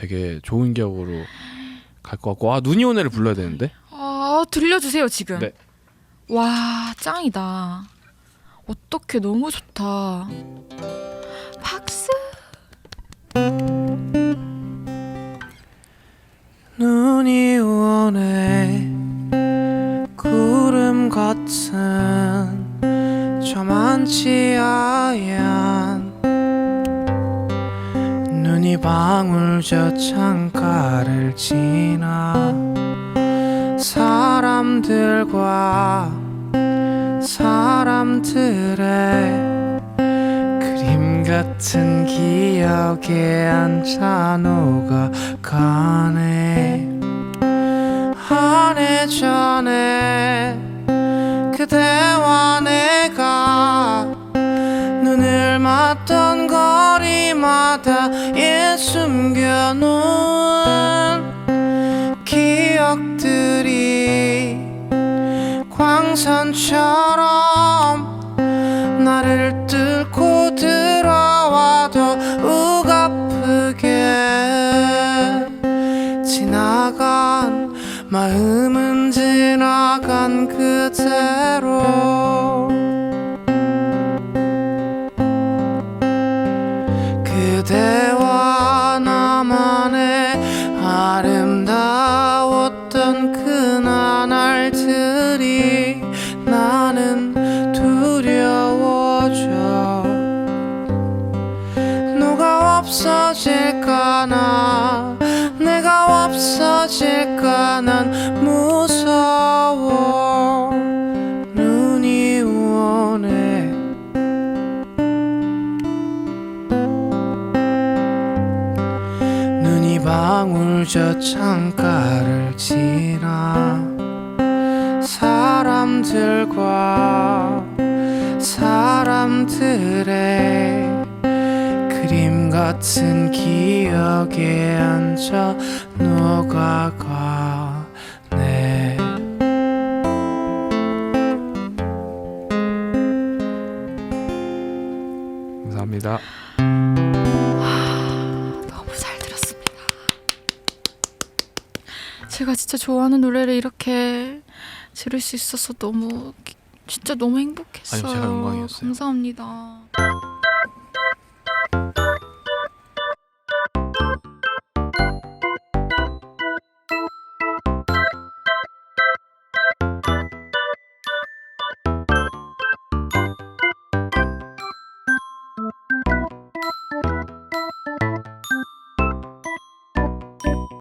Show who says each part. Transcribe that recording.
Speaker 1: 되게 좋은 기억으로 갈 것 같고 아 눈이 오네를 불러야 되는데
Speaker 2: 아 들려주세요 지금.
Speaker 1: 네.
Speaker 2: 와 짱이다. 어떻게 너무 좋다. 박수.
Speaker 3: 눈이 오네 구름 같은 저만치 하얀 눈이 방울 저 창가를 지나 사람들과 사람들의 그림 같은 기억에 앉아 녹아가네. 한 해 전에 그대와 내가 눈을 맞던 거리마다에 숨겨놓은 기억들이 광선처럼 나를 뚫고 들어와 더욱 아프게 지나간 마음은 지나간 그대 없어질까나? 내가 없어질까 난 무서워. 눈이 오네 눈이 방울 저 창가를 지나 사람들과 사람들의 같은 기억에 앉아 녹아가 네
Speaker 1: 감사합니다
Speaker 2: 너무 잘 들었습니다. 제가 진짜 좋아하는 노래를 이렇게 들을 수 있어서 너무 기- 진짜 너무 행복했어요.
Speaker 1: 영광이었어요.
Speaker 2: 감사합니다.